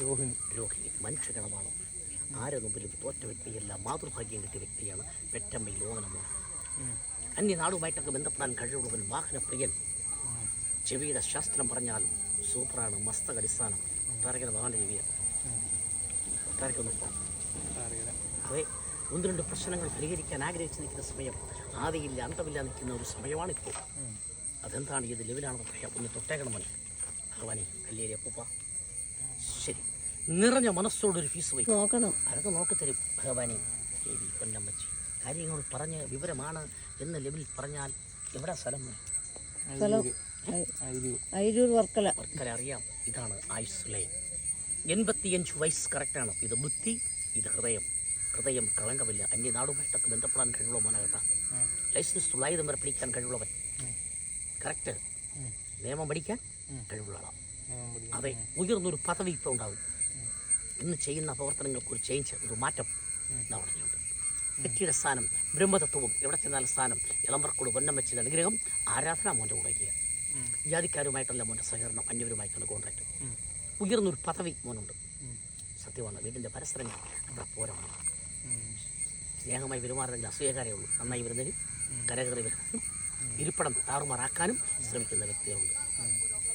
രോഹിണി രോഹിണി മനുഷ്യഗണമാണ് ആരെ മുമ്പിലും തോറ്റ വ്യക്തിയല്ല മാതൃഭാഗ്യം കിട്ടിയ വ്യക്തിയാണ് പെറ്റമ്മയിൽ ഓമനമാണ് അന്യനാടുമായിട്ടൊക്കെ ബന്ധപ്പെടാൻ കഴിവുള്ളവൻ വാഹനപ്രിയൻ. ചെവിയുടെ ശാസ്ത്രം പറഞ്ഞാൽ സൂപ്പറാണ് മസ്തക അടിസ്ഥാനം. ഒട്ടാരക്കര ഭഗവാന്റെ ചെവിയാണ് അതെ ഒന്ന് രണ്ട് പ്രശ്നങ്ങൾ പരിഹരിക്കാൻ ആഗ്രഹിച്ച് നിൽക്കുന്ന സമയം ആദിയില്ല അന്തമില്ല നിൽക്കുന്ന ഒരു സമയമാണിപ്പോൾ. അതെന്താണ് ഏത് ലെവലാണെന്ന് പറയാം. ഒന്ന് തൊട്ടേക്കണം ഭഗവാനെ കല്ലേരി അപ്പൂപ്പ. നിറഞ്ഞ മനസ്സോടൊരു ഫീസ് വയ്ക്കും നോക്കണം. അതൊക്കെ നോക്കിത്തരും ഭഗവാനെ. ദേവി കൊല്ലമ്മച്ചി കാര്യങ്ങൾ പറഞ്ഞ് വിവരമാണ് എന്ന ലെവലിൽ പറഞ്ഞാൽ എവിടെ സ്ഥലം? അയിരൂർ വർക്കല. അറിയാം. ഇതാണ് ആയുസ് ലൈൻ എൺപത്തിയഞ്ച് വയസ്സ് കറക്റ്റാണ് ഇത് ബുദ്ധി ഇത് ഹൃദയം. ഹൃദയം കളങ്കമില്ല. അന്യനാടുമായിട്ടൊക്കെ ബന്ധപ്പെടാൻ കഴിവുള്ള മോനെ കേട്ടാ. ലൈസൻസ് തുള്ളായുധം വരെ പിടിക്കാൻ കഴിവുള്ളവൻ. കറക്റ്റ്. നിയമം പഠിക്കാൻ. കഴിവുള്ള ആളാണ് അതെ ഉയർന്നൊരു പദവി ഇപ്പോൾ ഉണ്ടാവും. ഇന്ന് ചെയ്യുന്ന പ്രവർത്തനങ്ങൾക്ക് ഒരു ചേഞ്ച് ഒരു മാറ്റം എന്നാ പറഞ്ഞുണ്ട് വ്യക്തിയുടെ സ്ഥാനം ബ്രഹ്മതത്വവും എവിടെ ചെന്നാലും സ്ഥാനം. ഇളമ്പർക്കോട് പൊന്നം വെച്ചത് അനുഗ്രഹം ആരാധന മോന്റെ ഉടകിയ ജാതിക്കാരുമായിട്ടല്ല മോന്റെ സഹകരണം അന്യവരുമായിട്ടുള്ള കോൺട്രാക്റ്റ്. ഉയർന്നൊരു പദവി മോനുണ്ട്. സത്യമാണ് വീടിന്റെ പരസ്പരങ്ങൾ അത്ര പോരാണ്. സ്നേഹമായി പെരുമാറുന്നതിൽ അസൂയക്കാരേ ഉള്ളൂ. നന്നായി വരുന്നതിനും കരകറി വരുന്നതിനും ഇരിപ്പടം താറുമാറാക്കാനും ശ്രമിക്കുന്ന വ്യക്തികളുണ്ട്.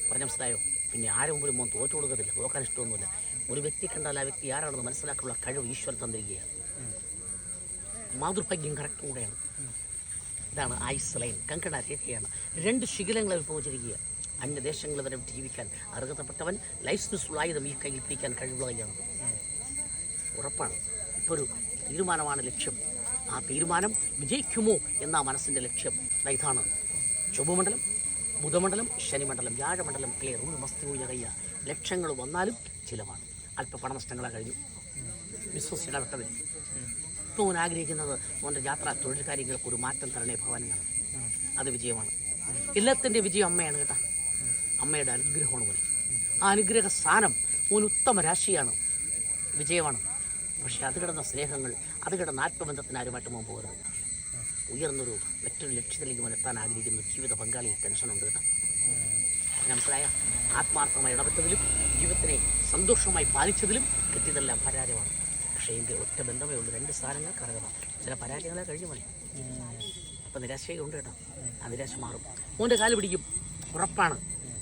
പറഞ്ഞ മനസ്സിലായോ? പിന്നെ ആരും പോലും മോൻ തോറ്റു കൊടുക്കത്തില്ല. നോക്കാൻ ഇഷ്ടമൊന്നുമില്ല. ഒരു വ്യക്തി കണ്ടാൽ ആ വ്യക്തി ആരാണെന്ന് മനസ്സിലാക്കാനുള്ള കഴിവ് ഈശ്വരൻ തന്നിരിക്കുകയാണ്. മാതൃഭാഗ്യം കറക്റ്റ് കൂടെയാണ്. ഇതാണ് ഐസ് ലൈൻ കങ്കണ രേഖയാണ്. രണ്ട് ശിഖിലങ്ങൾ അനുഭവിച്ചിരിക്കുക അന്യദേശങ്ങളിൽ വരെ ജീവിക്കാൻ അർഹതപ്പെട്ടവൻ ലൈസൻസ് ആയുധം ഈ കയ്യിൽ പിടിക്കാൻ കഴിവുള്ളവയാണ് ഉറപ്പാണ്. ഇപ്പോൾ ഒരു തീരുമാനമാണ് ലക്ഷ്യം. ആ തീരുമാനം വിജയിക്കുമോ എന്ന മനസ്സിന്റെ ലക്ഷ്യം. ഇതാണ്. ചുവമണ്ഡലം ബുധമണ്ഡലം ശനിമണ്ഡലം വ്യാഴമണ്ഡലം ക്ലിയർ ഒരു മസ്തി ഉയറിയ ലക്ഷങ്ങൾ വന്നാലും ചിലവാണ്. അല്പ പണനഷ്ടങ്ങളെ കഴിഞ്ഞു ബിസിനസ് ഇടപെട്ടവർ ഇപ്പോൾ അവൻ ആഗ്രഹിക്കുന്നത് അവന്റെ യാത്ര തൊഴിൽ കാര്യങ്ങൾക്ക് ഒരു മാറ്റം തരണേ ഭവാനാണ് അത് വിജയമാണ്. എല്ലാത്തിന്റെ വിജയം അമ്മയാണ് കേട്ടാ. അമ്മയുടെ അനുഗ്രഹമാണ് പോലെ ആ അനുഗ്രഹ സ്ഥാനം ഒരു ഉത്തമ രാശിയാണ്. വിജയമാണ്. പക്ഷേ അത് കിടന്ന സ്നേഹങ്ങൾ അത് കിടന്ന ആത്മബന്ധത്തിന് ആരുമായിട്ട് മുമ്പ് പോകരുത്. ഉയർന്നൊരു മറ്റൊരു ലക്ഷ്യത്തിലേക്ക് മുൻ എത്താൻ ആഗ്രഹിക്കുന്ന ജീവിത പങ്കാളി ടെൻഷനുണ്ട് കേട്ടോ. മനസ്സിലായ? ആത്മാർത്ഥമായി ഇടപെട്ടതിലും ജീവിതത്തിനെ സന്തോഷമായി പാലിച്ചതിലും കിട്ടിയതെല്ലാം പരാജയമാണ്. പക്ഷേ എങ്കിൽ ഒറ്റ ബന്ധമേ ഉള്ളൂ. രണ്ട് സ്ഥാനങ്ങൾ കറകമാണ് ചില പരാജയങ്ങളെ കഴിഞ്ഞു മതി. അപ്പം നിരാശയുണ്ട് കേട്ടോ. ആ നിരാശ മാറും. മോന്റെ കാൽ പിടിക്കും. ഉറപ്പാണ്.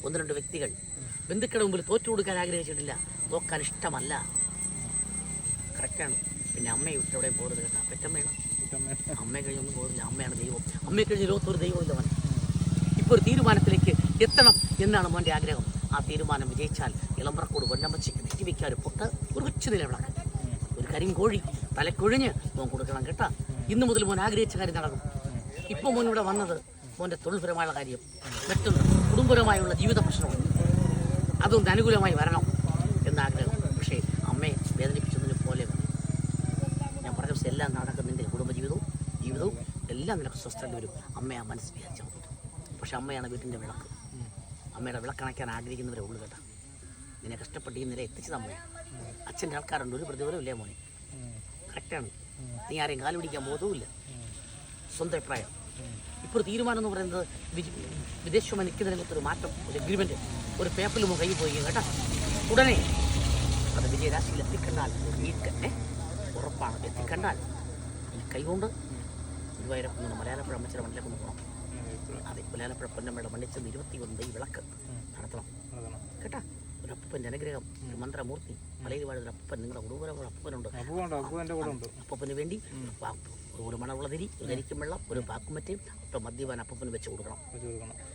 ഒന്ന് രണ്ട് വ്യക്തികൾ. ബന്ധുക്കളുടെ മുമ്പിൽ തോറ്റു കൊടുക്കാൻ ആഗ്രഹിച്ചിട്ടില്ല. നോക്കാൻ ഇഷ്ടമല്ല. കറക്റ്റാണ് പിന്നെ അമ്മയെ വിട്ട് എവിടെയും പോകരുത് കേട്ടോ. പെറ്റമ്മയാണ്? അമ്മയെ കഴിഞ്ഞൊന്നും പോകുന്നില്ല അമ്മയാണ് ദൈവം. അമ്മയെ കഴിഞ്ഞ് ലോകത്തൊരു ദൈവമില്ല മോനെ. ഇപ്പോൾ ഒരു തീരുമാനത്തിലേക്ക് എത്തണം എന്നാണ് മോന്റെ ആഗ്രഹം. ആ തീരുമാനം വിജയിച്ചാൽ ഇളമ്പറക്കോട് പൊന്നമ്മച്ചിക്ക് നെറ്റിവെക്കാൻ ഒരു പൊട്ട് കൊച്ചു നിലവിളക്ക്. ഒരു കരിങ്കോഴി തലക്കൊഴിഞ്ഞ് മോൻ കൊടുക്കണം കേട്ടാ. ഇന്നു മുതൽ മോൻ ആഗ്രഹിച്ച കാര്യം നടക്കും. ഇപ്പൊ മോൻ ഇവിടെ വന്നത് മോന്റെ തൊഴിൽപരമായുള്ള കാര്യം മറ്റൊന്ന് കുടുംബപരമായുള്ള ജീവിത പ്രശ്നമുണ്ട് അതൊന്ന് അനുകൂലമായി വരണം എന്നാഗ്രഹം. പക്ഷേ അമ്മയെ വേദനിപ്പിച്ചതിന് പോലെ. ഞാൻ പറഞ്ഞ ദിവസം എല്ലാം നടക്കും നിന്റെ കുടുംബജീവിതവും ജീവിതവും എല്ലാം നിനക്ക് സ്വസ്ഥത വരും. അമ്മയെ ആ മനസ്സ് വിചാരിച്ചാൽ മതി. പക്ഷെ അമ്മയാണ് വീട്ടിന്റെ വിളക്ക്. അമ്മയുടെ വിളക്കണയ്ക്കാൻ ആഗ്രഹിക്കുന്നവരെ ഉള്ളു കേട്ടാ. നിന്നെ കഷ്ടപ്പെട്ട് ഈ നില എത്തിച്ചു അമ്മയാണ് അച്ഛന്റെ ആൾക്കാരുണ്ട് ഒരു പ്രതിഫലം ഇല്ലേ മോനെ. കറക്റ്റാണ് നീ ആരെയും കാൽ പിടിക്കാൻ ബോധവുമില്ല. സ്വന്തം അഭിപ്രായം. ഇപ്പോൾ തീരുമാനം എന്ന് പറയുന്നത് വിദേശമായി നിൽക്കുന്നതിനകത്ത് ഒരു മാറ്റം ഒരു അഗ്രിമെന്റ് ഒരു പേപ്പറിൽ മുൻ കൈ പോയി കേട്ടോ. ഉടനെ അത് വിജയരാശിയിൽ എത്തിക്കണ്ടാൽ നീക്ക് ഏ? ഉറപ്പാണ്. എത്തിക്കണ്ടാൽ. കൈകൊണ്ട് ഗുരുവായൂരപ്പം മലയാളപ്പുഴ അമ്മച്ചിയുടെ ഒന്ന് പോകണം അതെ മലയാളപ്പുഴ പൊന്നമ്മയുടെ മണ്ണിൽ ചെന്ന് ഇരുപത്തി ഒന്ന് ഈ വിളക്ക് നടത്തണം. കേട്ടാ? ഒരു അപ്പന്റെ അനുഗ്രഹം ഒരു മന്ത്രമൂർത്തി. മലയിൽ വാഴുന്ന അപ്പൻ നിങ്ങളുടെ കുടുംബം അപ്പനുണ്ട് കൂടെ ഉണ്ട്. അപ്പന് വേണ്ടി ഒരു മണമുള്ള തിരി ഒരു കരിക്കും വെള്ളം ഒരു പാക്കും മറ്റേ ഒട്ടും മദ്യപാൻ അപ്പന് വെച്ച് കൊടുക്കണം.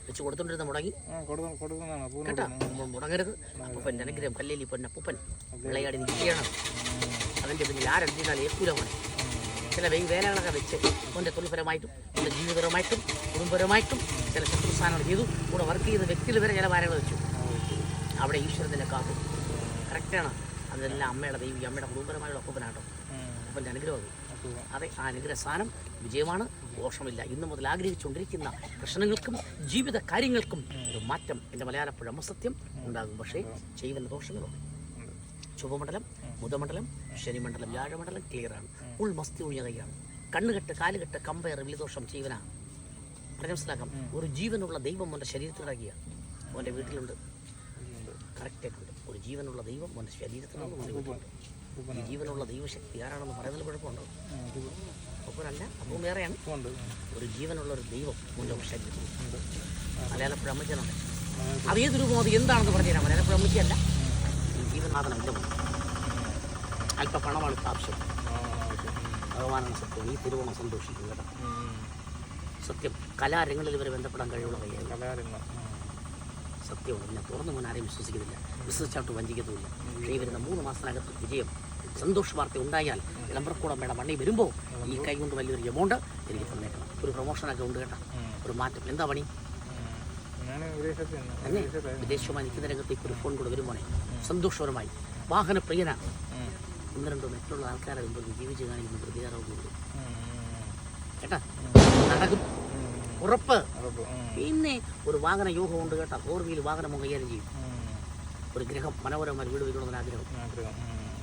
വെച്ച് കൊടുത്തോണ്ടിരുന്ന മുടങ്ങി. കേട്ടാ? മുടങ്ങരുത്. അപ്പന്റെ അനുഗ്രഹം കല്ലേലി പൊന്നപ്പൂപ്പൻ വിളയാടി നിൽക്കുകയാണ്. അതിന്റെ പിന്നിൽ ആരെന്തിനാൽ ഏക്കൂലമാണ് ചില വെയ് വേലകളൊക്കെ വെച്ച് അവന്റെ തൊഴിൽപരമായിട്ടും അവന്റെ ജീവിതപരമായിട്ടും കുടുംബപരമായിട്ടും ചില ശത്രുസ്ഥാനങ്ങൾ ചെയ്തു. കൂടെ വർക്ക് ചെയ്ത വ്യക്തികൾ വരെ ചില വാരങ്ങൾ വെച്ചു. അവിടെ ഈശ്വരത്തിന്റെ കാത്തു കറക്റ്റാണ് അതെല്ലാം അമ്മയുടെ ദൈവി അമ്മയുടെ കുടുംബപരമായുള്ള ഒപ്പനാട്ടോ. അപ്പന്റെ അനുഗ്രഹം അത്. അതെ ആ അനുഗ്രഹ സ്ഥാനം വിജയമാണ് ദോഷമില്ല. ഇന്നു മുതൽ ആഗ്രഹിച്ചുകൊണ്ടിരിക്കുന്ന പ്രശ്നങ്ങൾക്കും ജീവിത കാര്യങ്ങൾക്കും ഒരു മാറ്റം എന്റെ മലയാളപ്പുഴ അമ്മസത്യം ഉണ്ടാകും. പക്ഷേ ചെയ്യുന്ന ദോഷങ്ങളുണ്ട്. ചുവമണ്ഡലം ബുധമണ്ഡലം ശനിമണ്ഡലം വ്യാഴമണ്ഡലം ക്ലിയറാണ് ഉൾ മസ്തി ഒഴിഞ്ഞ കൈയാണ് കണ്ണുകെട്ട് കാലുകെട്ട് കമ്പയർ വിളിദോഷം ജീവന. പറഞ്ഞ മനസ്സിലാക്കാം? ഒരു ജീവനുള്ള ദൈവം അവന്റെ ശരീരത്തിലിറങ്ങിയ അവന്റെ വീട്ടിലുണ്ട്. കറക്റ്റായിട്ടുണ്ട് ഒരു ജീവനുള്ള ദൈവം അവന്റെ ശരീരത്തിലാണ് അപ്പൂപ്പൻ ഈ ജീവനുള്ള ദൈവശക്തി ആരാണെന്ന് പറയുന്നതിൽ കുഴപ്പമുണ്ടോ? ഒപ്പനല്ല അപ്പം വേറെയാണ്. ഒരു ജീവനുള്ള ഒരു ദൈവം മുന്നോ ശരീരത്തിൽ മലയാളപ്പുഴ അമ്മച്ചനുണ്ട് അത് ഏത് രൂപം അത്? എന്താണെന്ന് പറഞ്ഞുതരാം. മലയാളപ്പുഴ അമ്മച്ചയല്ല. ഈ ജീവനാഥനം ഇല്ല മോനെ. അല്പ പണമാണ് ആവശ്യം. ഭഗവാനാണ് സത്യം. ഈ തിരുവോണം സന്തോഷിക്കും കേട്ടോ. സത്യം. കലാരംഗങ്ങളിൽ ഇവരെ ബന്ധപ്പെടാൻ കഴിവുള്ള കയ്യാണ് ആ. സത്യമാണ്. ഞാൻ തുറന്നു പോകാൻ ആരെയും വിശ്വസിക്കുന്നില്ല. വിശ്വസിച്ചാട്ട് വഞ്ചിക്കത്തുമില്ല. പക്ഷേ ഈ വരുന്ന മൂന്ന് മാസത്തിനകത്ത് വിജയം സന്തോഷ വാർത്ത ഉണ്ടായാൽ വിളംബരക്കൂടം വേണം മണ്ണി വരുമ്പോൾ ഈ കൈ കൊണ്ട് വലിയൊരു എമൗണ്ട് എനിക്ക് തന്നേക്കണം. ഒരു പ്രൊമോഷനൊക്കെ ഉണ്ട് കേട്ടോ. ഒരു മാറ്റം. എന്താ പണി. തന്നെ. വിദേശമായി നിൽക്കുന്ന രംഗത്തേക്ക് ഒരു ഫോൺ കൂടെ വരുമ്പോഴേ സന്തോഷപരമായി. വാഹനപ്രിയനാണ് ഒന്ന് രണ്ടോ മറ്റുള്ള ആൾക്കാരെ മുമ്പിൽ ജീവിച്ച് കാണിക്കുന്ന പ്രതികാരം കൂടും. കേട്ടാ? നടക്കും. ഉറപ്പ്. പിന്നെ ഒരു വാഹന യോഗമുണ്ട് കേട്ടോ. ഫോർ വീൽ വാഹനം കൈകാര്യം ചെയ്യും. ഒരു ഗ്രഹം മനോഹരമായ വീട് വയ്ക്കണമെന്ന് ആഗ്രഹം.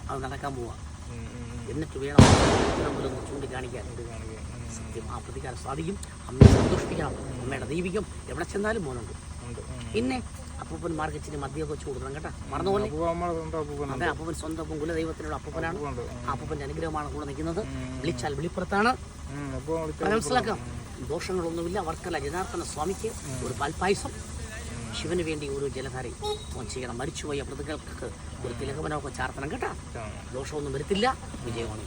അത് നടക്കാൻ പോവാ. എന്നിട്ട് വേണം മുമ്പിലൊന്ന് ചൂണ്ടിക്കാണിക്കാൻ. സത്യം ആ പ്രതികാരം സാധിക്കും. അമ്മയെ സന്തോഷിപ്പിക്കണം. അമ്മയുടെ ദൈവികം എവിടെ ചെന്നാലും മോനുണ്ട്. പിന്നെ അപ്പൂപ്പൻ ഇച്ചിരി മദ്യമൊക്കെ വെച്ച് കൊടുക്കണം കേട്ടോ. മറന്നുപോലെ. അതെ അപ്പൂപ്പൻ സ്വന്തം കുലദൈവത്തിനുള്ള അപ്പൂപ്പനാണ്. അപ്പൂപ്പന്റെ അനുഗ്രഹമാണ് കൂടെ നിൽക്കുന്നത്. വിളിച്ചാൽ വിളിപ്പുറത്താണ്. മനസ്സിലാക്കാം ദോഷങ്ങളൊന്നുമില്ല. വർക്കല ജനാർദ്ദന സ്വാമിക്ക് ഒരു പാൽപ്പായസം ശിവന് വേണ്ടി ഒരു ജലധാരയും ഓൻ ചെയ്യണം. മരിച്ചുപോയ പ്രതികൾക്ക് ഒരു തിലകമനമൊക്കെ ചാർത്തണം കേട്ടോ. ദോഷമൊന്നും വരുത്തില്ല. വിജയമാണ്.